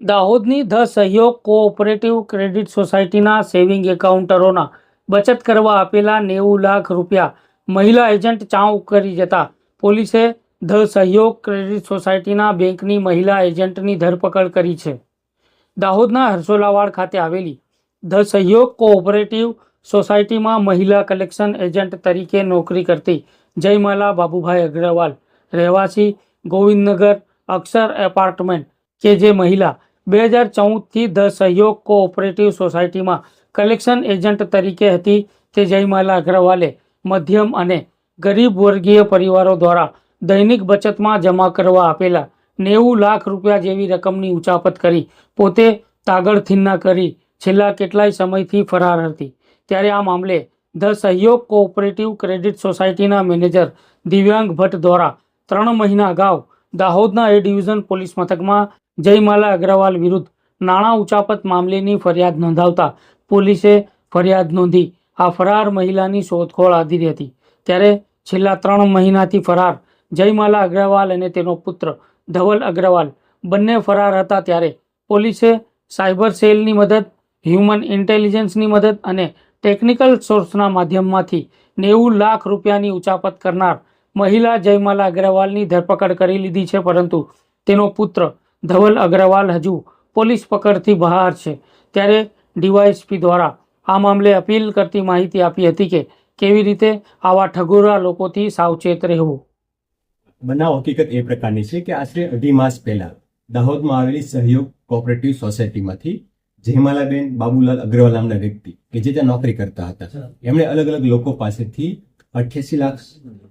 દાહોદની the Sahyog cooperative credit સોસાયટીના saving એકાઉન્ટરોના બચત કરવા આપેલા નેવું લાખ રૂપિયા મહિલા એજન્ટ ચાઉ કરી જતા પોલીસે ધ સહયોગ ક્રેડિટ સોસાયટીના બેંકની મહિલા એજન્ટની ધરપકડ કરી છે. દાહોદના હરસોલાવાડ ખાતે આવેલી ધ સહયોગ કોઓપરેટિવ સોસાયટીમાં મહિલા કલેક્શન એજન્ટ તરીકે નોકરી કરતી જયમાલા બાબુભાઈ અગ્રવાલ, રહેવાસી ગોવિંદનગર અક્ષર એપાર્ટમેન્ટ કે જે મહિલા બે હજાર ચૌદથી ધ સહયોગ કોઓપરેટિવ સોસાયટીમાં કલેક્શન એજન્ટ તરીકે હતી તે જયમાલા અગ્રવાલે મધ્યમ અને ગરીબ વર્ગીય પરિવારો દ્વારા દૈનિક બચતમાં જમા કરવા આપેલા નેવું લાખ રૂપિયા જેવી રકમની ઉચાપત કરી પોતે તાગડથિન્ના કરી છેલ્લા કેટલાય સમયથી ફરાર હતી. ત્યારે આ મામલે ધ સહયોગ કોઓપરેટિવ ક્રેડિટ સોસાયટીના મેનેજર દિવ્યાંગ ભટ્ટ દ્વારા ત્રણ મહિના અગાઉ દાહોદના એ ડિવિઝન પોલીસ મથકમાં જયમાલા અગ્રવાલ વિરુદ્ધ નાણાં ઉચાપત મામલેની ફરિયાદ નોંધાવતા પોલીસે ફરિયાદ નોંધી આ ફરાર મહિલાની શોધખોળ આદરી હતી. ત્યારે છેલ્લા ત્રણ મહિનાથી ફરાર જયમાલા અગ્રવાલ અને તેનો પુત્ર ધવલ અગ્રવાલ બંને ફરાર હતા ત્યારે પોલીસે સાયબર સેલની મદદ, હ્યુમન ઇન્ટેલિજન્સની મદદ અને ટેકનિકલ સોર્સના માધ્યમમાંથી નેવું લાખ રૂપિયાની ઉચાપત કરનાર મહિલા જયમાલા અગ્રવાલની ધરપકડ કરી લીધી છે, પરંતુ તેનો પુત્ર ધવલ અગ્રવાલ હજુ પોલીસ પકડથી બહાર છે. ત્યારે ડીવાયએસપી દ્વારા આ મામલે અપીલ કરતી માહિતી આપી હતી કે કેવી રીતે આવા ઠગોરા લોકોથી સાવચેત રહેવું. બનાવ હકીકત એ પ્રકારની છે કે આશરે અઢી માસ પહેલા દાહોદમાં આવેલી સહયોગ કોઓપરેટિવ સોસાયટીમાંથી જયમાલાબેન બાબુલાલ અગ્રવાલ નામના વ્યક્તિ, કે જે ત્યાં નોકરી કરતા હતા, એમણે અલગ અલગ લોકો પાસેથી અઠ્યાસી લાખ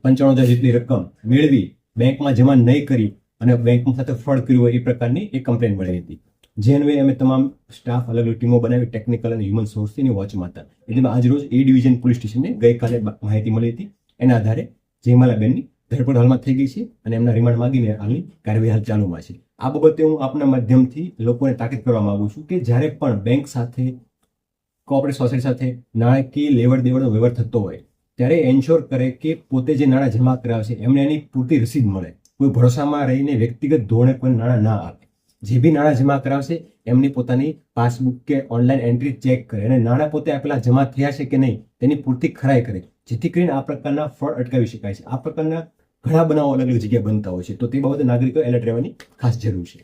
પંચાણું હજાર જેટલી રકમ મેળવી બેંકમાં જમા નહીં કરી અને બેંકમાં સાથે ફ્રોડ કર્યું હોય એ પ્રકારની એક કમ્પ્લેન મળી હતી. જે અન્વયે અમે તમામ સ્ટાફ અલગ અલગ ટીમો બનાવી ટેકનિકલ અને હ્યુમન સોર્સની વોચમાં હતા એટલે આજ રોજ એ ડિવિઝન પોલીસ સ્ટેશનને ગઈકાલે માહિતી મળી હતી. એના આધારે જયમાલાબેનની ધરપકડ હાલમાં થઈ ગઈ છે અને એમના રિમાન્ડ માંગીને હાલની કાર્યવાહી હાલ ચાલુમાં છે. આ બાબતે હું આપના માધ્યમથી લોકોને તાકીદ કરવા માંગુ છું કે જ્યારે પણ બેંક સાથે કોઓપરેટિવ સોસાયટી સાથે નાણાકીય લેવડ દેવડનો વ્યવહાર થતો હોય, ત્યારે એન્શ્યોર કરે કે પોતે જે નાણાં જમા કરાવે છે, એમને એની પૂરતી રસીદ મળે. કોઈ ભરોસામાં રહીને વ્યક્તિગત ધોરણે કોઈ નાણાં ના આપે. જે બી નાણાં જમા કરાવશે, એમની પોતાની પાસબુક કે ઓનલાઈન એન્ટ્રી ચેક કરે અને નાણાં પોતે આપેલા જમા થયા છે કે નહીં, તેની પૂરતી ખરાઈ કરે. જેથી કરીને આ પ્રકારના ફ્રોડ અટકાવી શકાય છે. આ પ્રકારના ઘણા બનાવો અલગ અલગ જગ્યાએ બનતા હોય છે. તો તે બાબતે નાગરિકો એલર્ટ રહેવાની ખાસ જરૂર છે.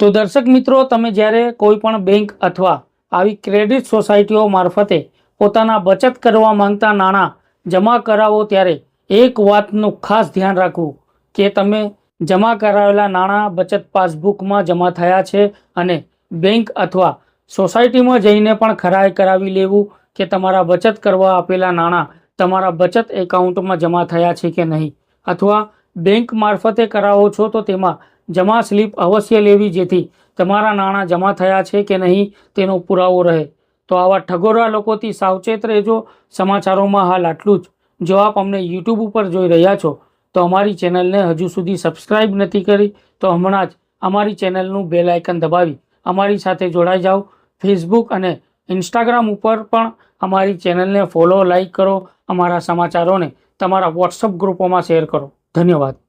તો દર્શક મિત્રો, તમે જ્યારે કોઈ પણ બેંક અથવા આવી ક્રેડિટ સોસાયટીઓ મારફતે પોતાના બચત કરવા માંગતા નાણાં જમા કરાવો ત્યારે એક વાતનું ખાસ ધ્યાન રાખવું. કે તમે જમા કરાવેલા નાણાં બચત પાસબુકમાં જમા થયા છે અને બેંક અથવા સોસાયટીમાં જઈને પણ ખરાઈ કરાવી લેવું કે તમારા બચત કરવા આપેલા નાણાં તમારા બચત એકાઉન્ટમાં જમા થયા છે કે નહીં? અથવા બેંક મારફતે કરાવો છો તો તેમાં જમા સ્લીપ અવશ્ય લેવી જેથી તમારા નાણાં જમા થયા છે કે નહીં તેનો પુરાવો રહે. તો આવા ઠગોરા લોકોથી સાવચેત રહેજો. સમાચારોમાં હાલ આટલું જ. જો આપ અમને યુટ્યુબ ઉપર જોઈ રહ્યા છો તો અમારી ચેનલને હજુ સુધી સબસ્ક્રાઇબ નથી કરી, તો હમણાં જ અમારી ચેનલનું બેલ આઇકન દબાવી, અમારી સાથે જોડાઈ જાઓ. ફેસબુક અને ઇન્સ્ટાગ્રામ ઉપર પણ અમારી ચેનલને ફોલો, લાઇક કરો, અમારા સમાચારોને તમારા વોટ્સઅપ ગ્રુપોમાં શેર કરો. ધન્યવાદ.